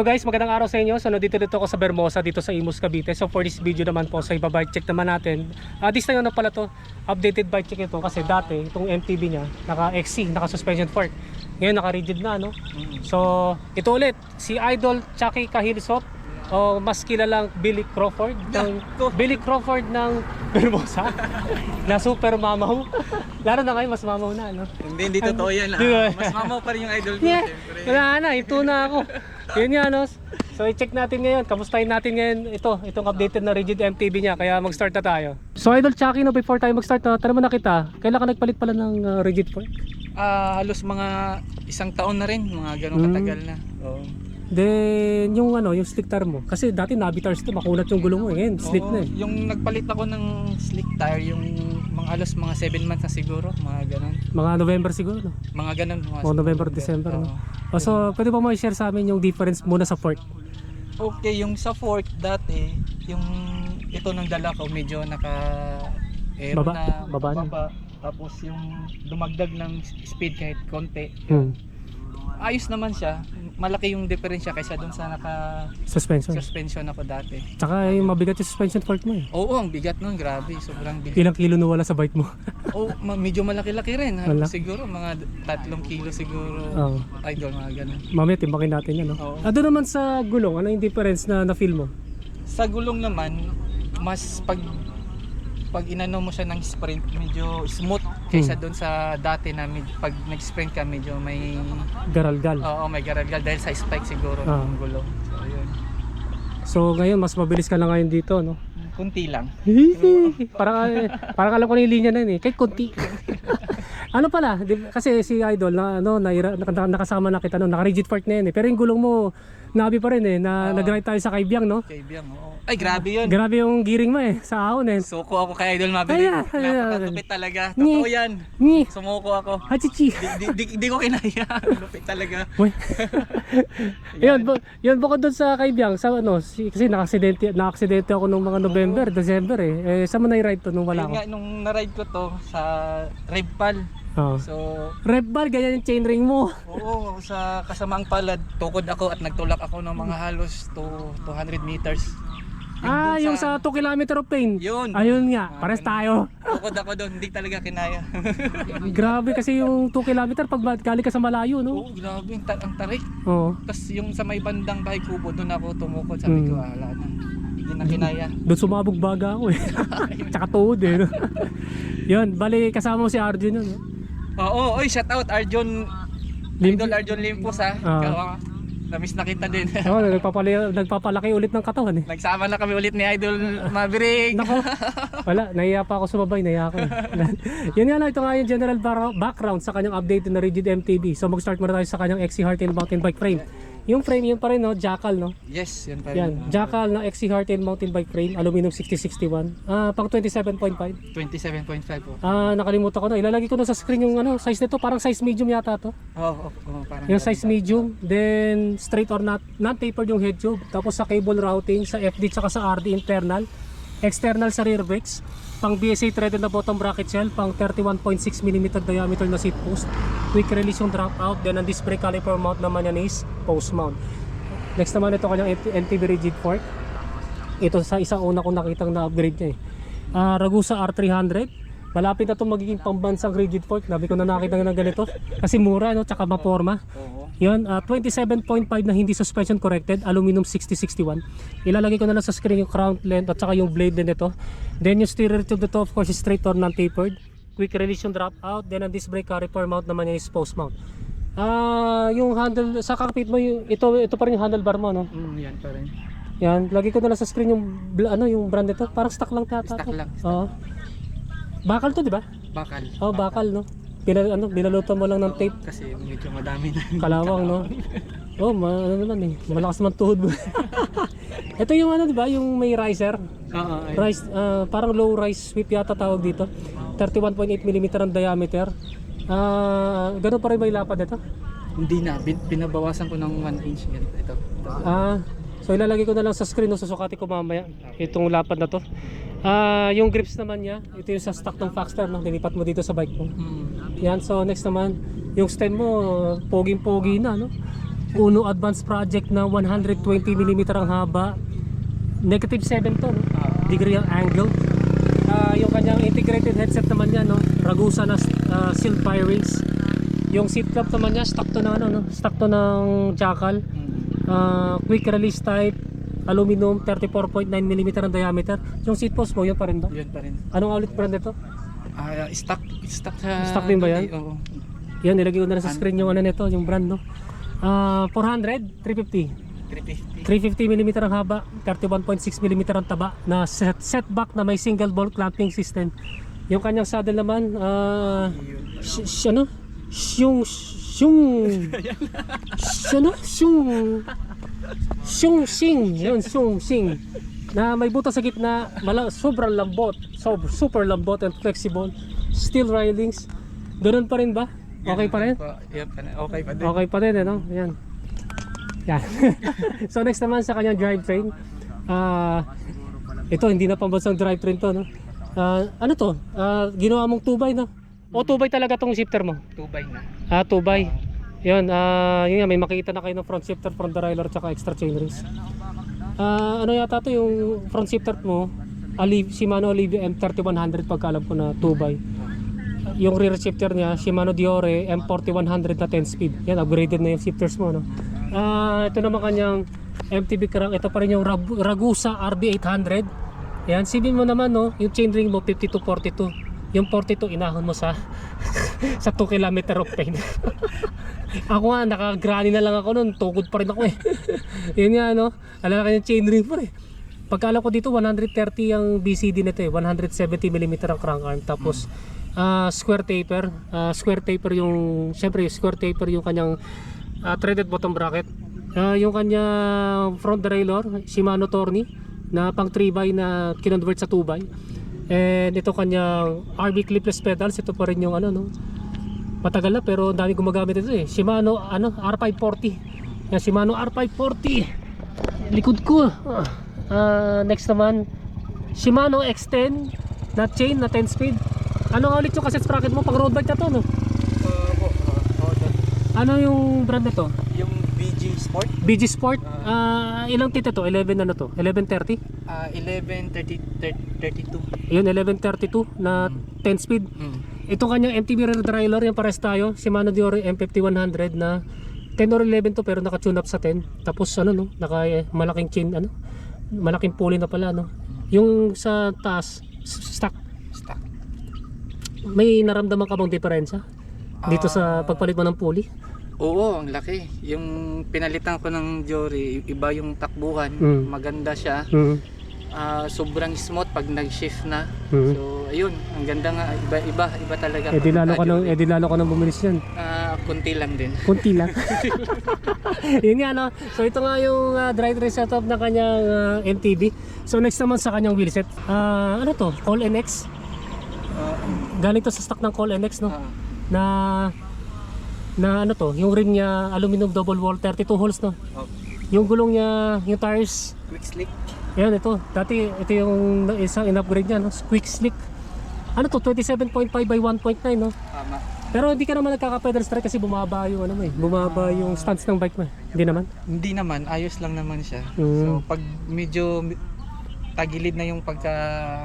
Hello guys, magandang araw sa inyo. So nandito dito ako sa Bermosa dito sa Imus Cavite. So for this video naman po, so ibabike check naman natin. Ah, this time na pala to, updated bike check ito kasi dati itong MTB niya naka XC, naka suspension fork. Ngayon naka rigid na no. So ito ulit si Idol Chucky Kahilsot o mas kilalang Billy Crawford ng. Billy Crawford ng Bermosa na super mamaw. Lalo na ngayon mas mamaw na no. Hindi, hindi totoo yan. Ah. Mas mamaw pa rin yung idol ko, Yeah. Wala na, ito na ako. Yun nga, no? So, i-check natin ngayon. Kamustahin natin ngayon ito, itong updated na rigid MTB niya. Kaya mag-start na tayo. So, Idol Chucky, no, before tayo mag-start, no, tanong mo na kita, kailan ka nagpalit pala ng uh, rigid fork? Ah, halos mga isang taon na rin, mga ganong Hmm. katagal na. Oo. Then, yung ano, yung slick tire mo. Kasi dati Navitars to, makunat yung gulong mo. eh. Ngayon, slick Oo, na eh. Yung nagpalit ako ng slick tire, yung halos mga 7 months na siguro, mga ganon. Mga November siguro, no? Mga ganon. Mga O, November, December, no? Oo. O, so, pwede ba mo i-share sa amin yung difference muna sa fork? Okay, yung sa fork dati, yung ito ng dala ko medyo naka aero Baba? na Baba baba. Tapos yung dumagdag ng speed kahit konti. Hmm. Ayos naman siya. Malaki yung diferensya kaysa dun sa naka Suspension. suspension ako dati. Tsaka yung mabigat yung suspension fork mo eh. Oo, ang bigat nun, grabe, sobrang bigat. Ilang kilo nawala sa bike mo? Oh, ma- medyo malaki-laki rin. Wala. Siguro mga tatlong kilo siguro. Oo. Idol mga ganun. Mamaya timbakin natin yan, no? Oo. Ah, doon naman sa gulong, ano yung difference na na-feel mo? Sa gulong naman, mas pag pag inano mo siya ng sprint, medyo smooth kaysa Hmm. doon sa dati na med- pag nag-sprint ka medyo may Garalgal. oo, may garalgal dahil sa spike siguro Ah. ng gulong. So, ayun. So ngayon, mas mabilis ka na ngayon dito, no? Kunti lang. parang, parang alam ko na yung linya na yun eh. Kahit konti. ano pala, di, kasi si Idol, na, ano, na, na, nakasama na kita, no? naka-rigid fork na yun eh. Pero yung gulong mo, nabi pa rin eh, na nag-ride tayo sa Kaibiyang, no? Kay Biang, oo. Ay, grabe yun. Grabe yung gearing mo eh, sa ahon eh. Suko ako kay Idol Maverick. Ay, ay, ay, Napakatupit talaga. Totoo yan. Ni, Sumuko ako. hachichi. Di, di, di, di ko kinaya. Lupit talaga. Uy. yun, bu- yun bukod doon sa Kaibiyang, sa ano, si, kasi naka-aksidente, naka-aksidente ako nung mga November, December eh. Eh, saan mo na-ride to nung wala Ayun ako? nga, nung na-ride ko to sa Revpal. Oo. So, bar, ganyan yung chainring mo. oo, sa kasamaang palad, tukod ako at nagtulak ako ng mga halos to 200 meters. Ah, yung sa 2 kilometer of pain. Yun. Ayun nga, Ah, pares tayo. Tukod ako doon, hindi talaga kinaya. Grabe kasi yung 2 kilometer pag galing ka sa malayo, no? Oo, grabe, ang, ta- ang tarik. Oo. Tapos yung sa may bandang bahay kubo, doon ako tumukod. Sabi ko, Mm. ah, wala na. Hindi na kinaya. Doon sumabog baga ako eh. Tsaka tuhod eh. No? yun, bali kasama mo si Arjun yun. No? Oo, oy, shout out Arjon. Lim- Idol Arjon Limpos ha. Ah. Ikaw, ah, Namiss na kita din. Oo, nagpapali- nagpapalaki ulit ng katawan eh. Nagsama na kami ulit ni Idol Maverick. Nako, wala, nahiya pa ako sumabay, nahiya ako. Yun nga lang, ito nga yung general background sa kanyang updated na rigid MTB. So mag-start muna tayo sa kanyang XC Hardtail mountain bike frame. Yung frame, yun pa rin, no? Jackal, no? Yes, yan pa rin. Yan, Jackal na XC Hardtail mountain bike frame, aluminum 6061. Ah, pang 27.5. 27.5 po. Ah, nakalimutan ko na. Ilalagay ko na sa screen yung ano, size nito, parang size medium yata to. Oo, oh, oh, parang. Yung size medium, then straight or not, non-tapered yung head tube. Tapos sa cable routing, sa FD tsaka sa RD internal. External sa rear brakes. Pang BSA threaded na bottom bracket shell. Pang 31.6mm diameter na seat post. Quick release yung drop out. Then ang disc brake caliper mount naman yan is post mount. Next naman ito kanyang NTV rigid fork. Ito sa isang una kong nakitang na-upgrade niya eh. Ah, Ragusa R300. Malapit na itong magiging pambansang rigid fork. Nabi ko na nakita ng ganito. Kasi mura, no? Tsaka maporma. Oo. Yun, ah, 27.5 na hindi suspension corrected, aluminum 6061. Ilalagay ko na lang sa screen yung crown length at saka yung blade din nito. Then yung steering tube nito of course is straight or non-tapered. Quick release yung drop out, then ang disc brake caliper mount naman yan is post mount. Ah, yung handle sa cockpit mo yung, ito ito pa rin yung handlebar mo no. Mm, yan pa rin. Yan, lagi ko na lang sa screen yung ano yung brand nito, parang stock lang tata. Stock to. lang. Oo. Bakal to, di ba? Bakal. Oh, bakal no. Pinal ano, binalutan mo lang ng tape. Kasi medyo madami na. Kalawang, no? Oh, ma ano naman eh. Malakas naman tuhod mo. Ito yung ano, di ba? Yung may riser. Oo, ay. Rise, ah, parang low rise sweep yata tawag dito. 31.8mm ang diameter. Ah, ganun pa rin ba yung lapad nito? Hindi na, bin, pinabawasan ko ng 1 inch yan. Ito. ito. Ah, so ilalagay ko na lang sa screen no, susukati ko mamaya itong lapad na to. Ah, yung grips naman niya, ito yung sa stock ng Faxter no, nilipat mo dito sa bike mo. Mm. Yan, so next naman, yung stem mo, poging-pogi na, no? Uno Advanced Project na 120mm ang haba. Negative 7 to, no? Ah, degree ang angle. Ah, yung kanyang integrated headset naman niya, no? Ragusa na uh, seal firings. Yung seat cup naman niya, stock to na ano, no? Stock to ng jackal. mm. Ah, quick release type, aluminum, 34.9mm ang diameter. Yung seat post mo, yun pa rin ba? Yun pa rin. Anong outlet brand ito? Ah, stock, stock sa... Stock din ba yan? Oo. Yan, nilagay ko na sa screen yung ano nito, yung brand, no? Ah, 400, 350. 350. 350mm ang haba, 31.6mm ang taba na set, setback na may single ball clamping system. Yung kanyang saddle naman, ah, Yun. sh- sh- ano? Syung, syung, ano? Syung, syung sing, yun, syung sing. Na may butas sa gitna, mala, sobrang lambot, so, super lambot and flexible. Steel railings. Ganun pa rin ba? Okay pa rin? Yan pa rin. Okay pa din. Okay pa din, ano? Yan. Yan. so next naman sa kanyang drivetrain. Ah, ito hindi na pambansang drivetrain to, no? Ah, ano to? Ah, ginawa mong 2x, no? O 2x talaga tong shifter mo? Tubay na. Ah, 2x. Yun, ah, yun nga, may makita na kayo ng front shifter, front derailleur, tsaka extra chainrings. Ah, ano yata to yung front shifter mo? Aliv, Shimano Alivio M3100 pagkalam ko na 2x. Yung rear shifter niya, Shimano Diore M4100 na 10 speed. Yan, upgraded na yung shifters mo, no? Ah, ito naman kanyang MTB crank. Ito pa rin yung Ragusa RB800. Yan, sibin mo naman, no? Yung chainring mo, 52-42. Yung 42, inahon mo sa sa 2 km of pain. ako nga, naka-granny na lang ako nun. Tukod pa rin ako eh. Yun nga, no? Alam ka yung chainring pa eh. Pagkala ko dito 130 ang BCD nito eh 170mm ang crank arm tapos ah, square taper ah, square taper yung syempre square taper yung kanyang ah, threaded bottom bracket Ah, yung kanyang front derailleur Shimano Torni na pang 3x na kinonvert sa 2x and ito kanyang RB clipless pedals ito pa rin yung ano no? Matagal na pero dami gumagamit ito eh. Shimano ano R540 yan Shimano R540 likod ko ah. Ah, next naman Shimano X10 na chain na 10 speed. Ano nga ulit yung cassette sprocket mo pang road bike na to no? Oo, oo, oo. ano yung brand nito Yung BG Sport, BG Sport? Ah ilang tita to? 11 ano to? 1130 ah 11, 30, 32. yun 1132 na 10 speed Mm. ito kanyang MTB rear derailleur yung pares tayo Shimano Diore M5100 na 10 or 11 to pero naka-tune up sa 10 tapos ano no naka eh, malaking chain ano malaking pulley na pala no yung sa taas stock Stock. may naramdaman ka bang diferensya dito sa Ah. pagpalit mo ng pulley Oo, ang laki. Yung pinalitan ko ng Jory, iba yung takbuhan. Mm. Maganda siya. mm Ah, sobrang smooth pag nag-shift na. Mhm. So, ayun, ang ganda nga. Iba, iba, iba talaga. eh di lalo ka nang eh di lalo ka nang bumilis yan Ah, kunti lang din. kunti lang. Yun nga no? So ito nga yung uh, drivetrain setup ng kanyang ah, MTB so next naman sa kanyang wheelset. Ah, ano to? Call NX Ah, galing to sa stock ng Call NX no? Ah, na na ano to? Yung rim niya aluminum double wall 32 holes no? Oh, yung gulong niya yung tires. Quick slick. Yan ito dati ito yung isang in-upgrade niya no quick slick ano to 27.5 by 1.9 no Tama. pero hindi ka naman nagkaka-pedal strike kasi bumaba yung ano mo eh bumaba yung stance ng bike mo eh. hindi naman Hindi naman, ayos lang naman siya. Mm. So, pag medyo tagilid na yung pagka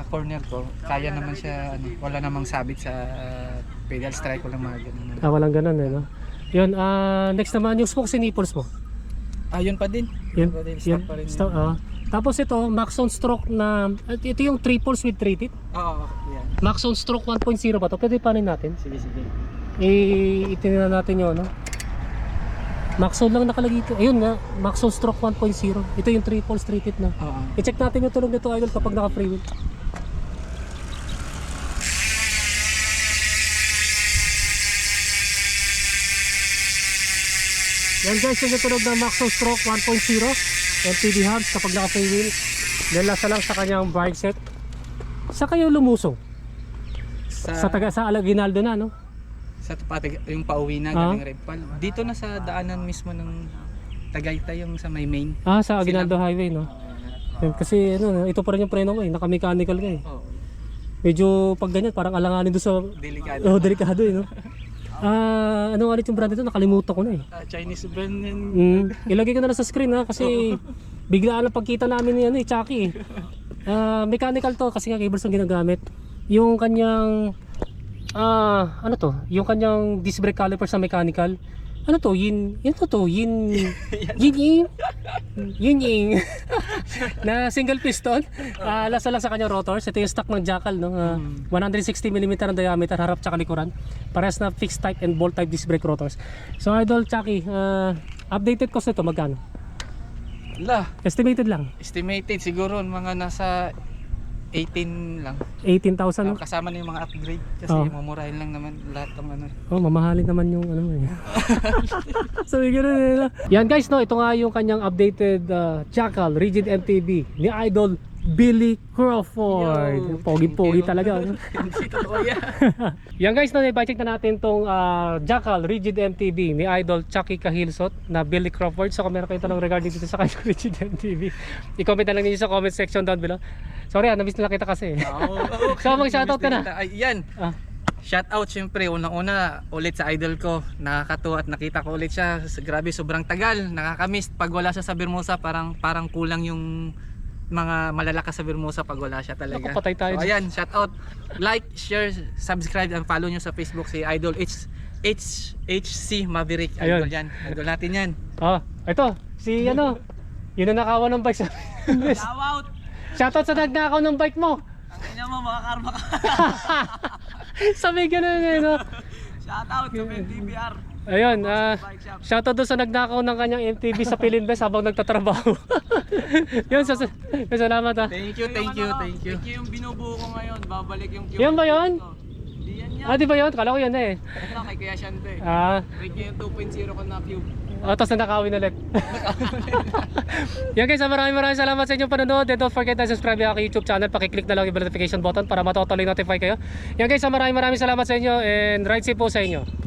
corner ko, kaya naman siya, ano, wala namang sabit sa ah, pedal strike, walang mga ganun. ah walang ganun eh no yun ah next naman yung spokes and nipples mo Ah, yun pa din. Yun, pa din, yun, pa rin. sto- ah. tapos ito Maxon stroke na at ito yung triples with 3 teeth Oo, yan. Maxon stroke 1.0 ba to pwede panin natin Sige, sige. i itingnan natin yun no Maxon lang nakalagay ito ayun nga Maxon stroke 1.0 ito yung triples 3 teeth na Oo. i-check natin yung tunog nito idol kapag naka free wheel Yan guys, yung tunog ng Maxon Stroke 1.0 MTB hubs kapag naka wheel Then lasa lang sa kanyang bike set Sa kayo lumusong? Sa, Sa taga sa Alaginaldo na no? sa Tapatag, yung pauwi na Ah. galing Red Pal. Dito na sa daanan mismo ng Tagaytay yung sa may main. Ah, sa Aguinaldo Highway no? Yan, kasi ano, ito pa rin yung preno mo eh, naka-mechanical ka eh. Medyo pag ganyan, parang alanganin doon sa Delikado. Oh, delikado eh, no? Ah, ano ulit yung brand nito? Nakalimutan ko na eh. Ah, Chinese brand yan. Mm, ilagay ko na lang sa screen ha kasi biglaan ang pagkita namin ni ano eh, Chucky. eh. Ah, mechanical to kasi nga cables ang ginagamit. Yung kanyang ah, ano to? Yung kanyang disc brake calipers na mechanical. Ano to? Yin, yun to to, yin, yin yin, yin yin. na single piston. Ah, lasa lang sa kanyang rotors. Ito yung stock ng Jackal, no? Ah, 160mm ang diameter, harap tsaka likuran. Parehas na fixed type and bolt type disc brake rotors. So, Idol Chucky, ah, updated cost nito magkano? Ala, Estimated lang. estimated siguro mga nasa 18 lang. 18,000. No? Kasama na yung mga upgrade kasi Oh. mamurahin lang naman lahat ng ano. Oh, mamahalin naman yung ano eh. Sabi ko na Yan guys, no, ito nga yung kanyang updated uh, Jackal Rigid MTB ni Idol Billy Crawford. Pogi-pogi talaga. ano? Hindi totoo yan. Yan guys, no, i-check na natin tong uh, Jackal Rigid MTB ni Idol Chucky Kahilsot na Billy Crawford. So kung meron kayong tanong regarding dito sa kanyang Rigid MTB, i-comment na lang ninyo sa comment section down below. Sorry ah, namiss nila kita kasi. Oo. So, mag-shoutout ka na. Ay, yan. ah, Shout out syempre unang-una ulit sa idol ko. Nakakatuwa at nakita ko ulit siya. S- Grabe sobrang tagal. Nakakamiss pag wala siya sa Bermusa parang parang kulang yung mga malalakas sa Bermusa pag wala siya talaga. Naku, patay tayo So, ayan, shout out. Like, share, subscribe and follow nyo sa Facebook si Idol H H HC Maverick. Ayun. Idol yan. Idol natin yan. oh, ito, si ano, yun ang nakawan ng bike sa Shout out. Shoutout sa nagnakaw ng bike mo. Ang ina mo makakarma ka. Sabi ganun eh, no? Shout out to DBR. Ayun, ah, shoutout doon sa nagnakaw ng kanyang MTV sa Pilinbes habang nagtatrabaho. yun, sa, yun, salamat ah. Thank you, thank you, thank you. Ito yung binubuo ko ngayon, babalik yung cube. Yan ba yun? Di yan yan. Ah, di ba yun? Kala ko yan eh. Ito kay Kuya Shante. Ah, Rick yung 2.0 ko na cube. oh, tapos na nakawin ulit. yan guys, maraming maraming salamat sa inyong panonood. And don't forget to subscribe aking YouTube channel. Pakiclick na lang yung notification button para matutuloy notify kayo. Yan guys, maraming maraming salamat sa inyo and ride safe po sa inyo.